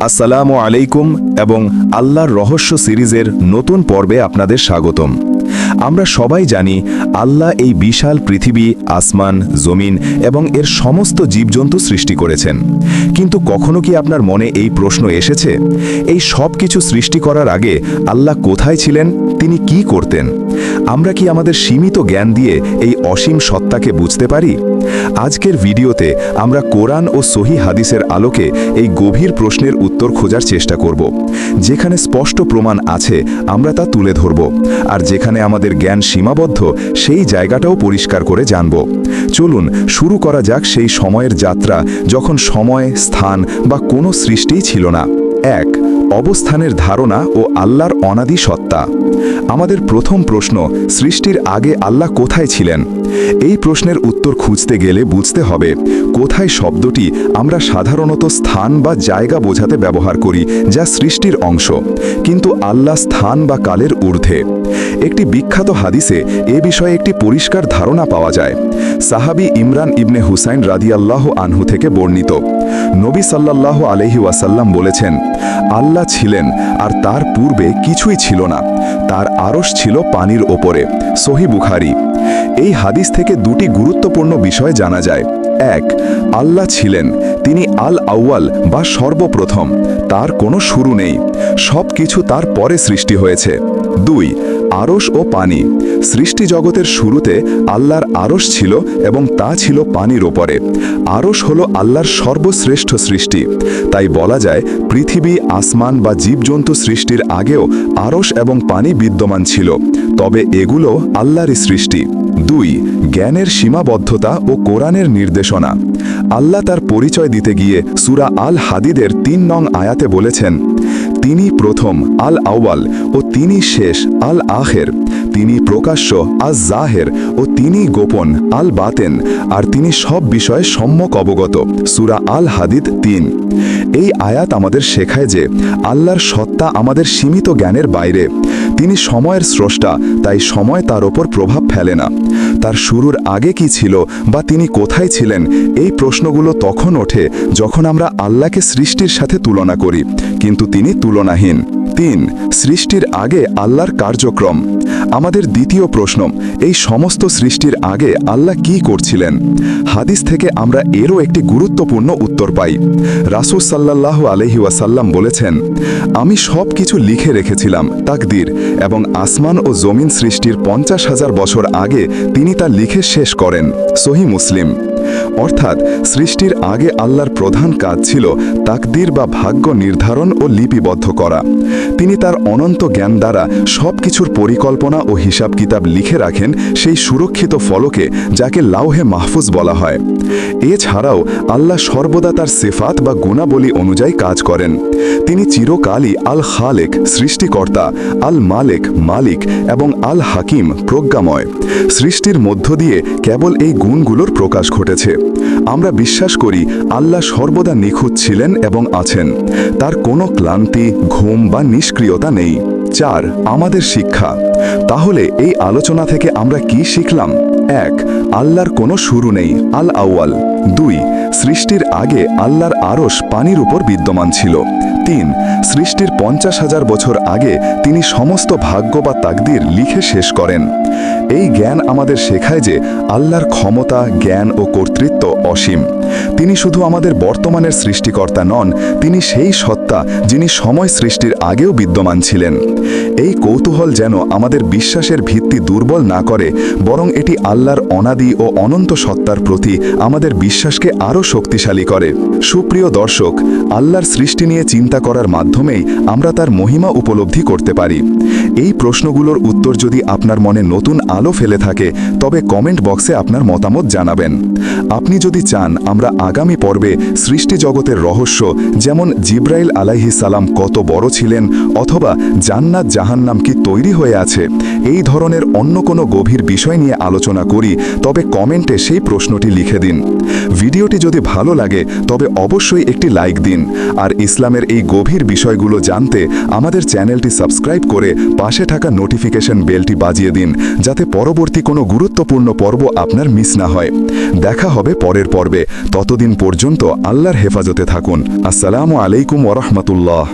আসসালামু আলাইকুম এবং আল্লাহর রহস্য সিরিজের নতুন পর্বে আপনাদের স্বাগতম। আমরা সবাই জানি আল্লাহ এই বিশাল পৃথিবী, আসমান, জমিন এবং এর সমস্ত জীবজন্তু সৃষ্টি করেছেন। কিন্তু কখনো কি আপনার মনে এই প্রশ্ন এসেছে? এই সব কিছু সৃষ্টি করার আগে আল্লাহ কোথায় ছিলেন? তিনি কি করতেন? আমরা কি আমাদের সীমিত জ্ঞান দিয়ে এই অসীম সত্তাকে বুঝতে পারি? আজকের ভিডিওতে আমরা কোরআন ও সহি হাদিসের আলোকে এই গভীর প্রশ্নের উত্তর খোঁজার চেষ্টা করব। যেখানে স্পষ্ট প্রমাণ আছে, আমরা তা তুলে ধরব। আর যেখানে আমাদের জ্ঞান সীমাবদ্ধ, সেই জায়গাটাও পরিষ্কার করে জানব। চলুন, শুরু করা যাক সেই সময়ের যাত্রা, যখন সময়, স্থান বা কোনো সৃষ্টিই ছিল না। এক অবস্থানের ধারণা ও আল্লাহর অনাদি সত্তা। আমাদের প্রথম প্রশ্ন, সৃষ্টির আগে আল্লাহ কোথায় ছিলেন? এই প্রশ্নের উত্তর খুঁজতে গেলে বুঝতে হবে, কোথায় শব্দটি আমরা সাধারণত স্থান বা জায়গা বোঝাতে ব্যবহার করি, যা সৃষ্টির অংশ, কিন্তু আল্লাহ স্থান বা কালের ঊর্ধ্বে। একটি বিখ্যাত হাদিসে এ বিষয়ে একটি পরিষ্কার ধারণা পাওয়া যায়। সাহাবি ইমরান ইবনে হুসাইন রাদিয়াল্লাহ আনহু থেকে বর্ণিত নবী সাল্লাল্লাহু আলহি ওয়াসাল্লাম বলেছেন, আল্লাহ ছিলেন আর তার পূর্বে কিছুই ছিল না। তার আরশ ছিল পানির ওপরে। সহি বুখারি। এই হাদিস থেকে দুটি গুরুত্বপূর্ণ বিষয় জানা যায়। এক, আল্লাহ ছিলেন, তিনি আল আউয়াল বা সর্বপ্রথম। তার কোনো শুরু নেই। সব কিছু তার পরে সৃষ্টি হয়েছে। দুই আরশ ও পানি। সৃষ্টি জগতের শুরুতে আল্লাহর আরশ ছিল এবং তা ছিল পানির ওপরে আরশ হল আল্লাহর সর্বশ্রেষ্ঠ সৃষ্টি। তাই বলা যায়, পৃথিবী, আসমান বা জীবজন্তু সৃষ্টির আগেও আরশ এবং পানি বিদ্যমান ছিল। তবে এগুলো আল্লাহরই সৃষ্টি। দুই, জ্ঞানের সীমাবদ্ধতা ও কোরআনের নির্দেশনা। আল্লাহ তার পরিচয় দিতে গিয়ে সুরা আল হাদিদের তিন নং আয়াতে বলেছেন তিনি প্রথম আল আউয়াল ও তিনি শেষ আল আহের তিনি প্রকাশ্য আজ জাহের ও তিনি গোপন আল বাতেন আর তিনি সব বিষয়ে সম্যক অবগত, সুরা আল হাদিদ তিন। এই আয়াত আমাদের শেখায় যে, আল্লাহর সত্তা আমাদের সীমিত জ্ঞানের বাইরে। তিনি সময়ের স্রষ্টা, তাই সময় তার ওপর প্রভাব ফেলে না। তার শুরুর আগে কি ছিল বা তিনি কোথায় ছিলেন, এই প্রশ্নগুলো তখন ওঠে যখন আমরা আল্লাহকে সৃষ্টির সাথে তুলনা করি, কিন্তু তিনি তুলনাহীন। তিন, সৃষ্টির আগে আল্লাহর কার্যক্রম। আমাদের দ্বিতীয় প্রশ্ন, এই সমস্ত সৃষ্টির আগে আল্লাহ কি করছিলেন? হাদিস থেকে আমরা এরও একটি গুরুত্বপূর্ণ উত্তর পাই। রাসুল সাল্লাহ আলহি ওয়াসাল্লাম বলেছেন, আমি সব কিছু লিখে রেখেছিলাম, তাকদির, এবং আসমান ও জমিন সৃষ্টির পঞ্চাশ হাজার বছর আগে তিনি তা লিখে শেষ করেন। সহি মুসলিম। অর্থাৎ সৃষ্টির আগে আল্লাহর প্রধান কাজ ছিল তাকদির বা ভাগ্য নির্ধারণ ও লিপিবদ্ধ করা। তিনি তার অনন্ত জ্ঞান দ্বারা সব কিছুর পরিকল্পনা ও হিসাব কিতাব লিখে রাখেন সেই সুরক্ষিত ফলকে যাকে লাউহে মাহফুজ বলা হয়। এছাড়াও আল্লাহ সর্বদা তার সেফাত বা গুণাবলী অনুযায়ী কাজ করেন। তিনি চিরকালই আল খালেক সৃষ্টিকর্তা আল মালেক মালিক এবং আল হাকিম প্রজ্ঞাময়। সৃষ্টির মধ্য দিয়ে কেবল এই গুণগুলোর প্রকাশ ঘটেছে। আমরা বিশ্বাস করি আল্লাহ সর্বদা নিখুঁত ছিলেন এবং আছেন। তার কোনো ক্লান্তি, ঘুম বা নিষ্ক্রিয়তা নেই। চার, আমাদের শিক্ষা। তাহলে এই আলোচনা থেকে আমরা কি শিখলাম? এক, আল্লাহর কোনো শুরু নেই আল আউয়াল দুই, সৃষ্টির আগে আল্লাহর আরশ পানির উপর বিদ্যমান ছিল। তিন, সৃষ্টির পঞ্চাশ হাজার বছর আগে তিনি সমস্ত ভাগ্য বা তাকদির লিখে শেষ করেন। এই জ্ঞান আমাদের শেখায় যে আল্লাহর ক্ষমতা, জ্ঞান ও কর্তৃত্ব অসীম। তিনি শুধু আমাদের বর্তমানের সৃষ্টিকর্তা নন, তিনি সেই সত্তা যিনি সময় সৃষ্টির আগেও বিদ্যমান ছিলেন। এই কৌতূহল যেন আমাদের বিশ্বাসের ভিত্তি দুর্বল না করে, বরং এটি আল্লাহর অনাদি ও অনন্ত সত্তার প্রতি আমাদের বিশ্বাসকে আরও শক্তিশালী করে। সুপ্রিয় দর্শক, আল্লাহর সৃষ্টি নিয়ে চিন্তা করার মাধ্যমেই আমরা তার মহিমা উপলব্ধি করতে পারি। এই প্রশ্নগুলোর উত্তর যদি আপনার মনে নতুন আলো ফেলে থাকে, তবে কমেন্ট বক্সে আপনার মতামত জানাবেন। আপনি যদি চান, আমরা আগামী পর্বে সৃষ্টি জগতের রহস্য যেমন জিব্রাইল আলাইহি সালাম কত বড় ছিলেন অথবা জান্নাত জাহান্নাম কি তৈরি হয়ে আছে এই ধরনের অন্য কোনো গভীর বিষয় নিয়ে আলোচনা করি, তবে কমেন্টে সেই প্রশ্নটি লিখে দিন। ভিডিওটি যদি ভালো লাগে, তবে অবশ্যই একটি লাইক দিন। আর ইসলামের এই গভীর বিষয়গুলো জানতে আমাদের চ্যানেলটি সাবস্ক্রাইব করে পাশে থাকা নোটিফিকেশন বেলটি বাজিয়ে দিন, যাতে পরবর্তী কোনো গুরুত্বপূর্ণ পর্ব আপনার মিস না হয়। দেখা হবে পরের পর্বে। ততদিন পর্যন্ত আল্লাহর হেফাজতে থাকুন। আসসালামু আলাইকুম ওরহমতুল্লাহ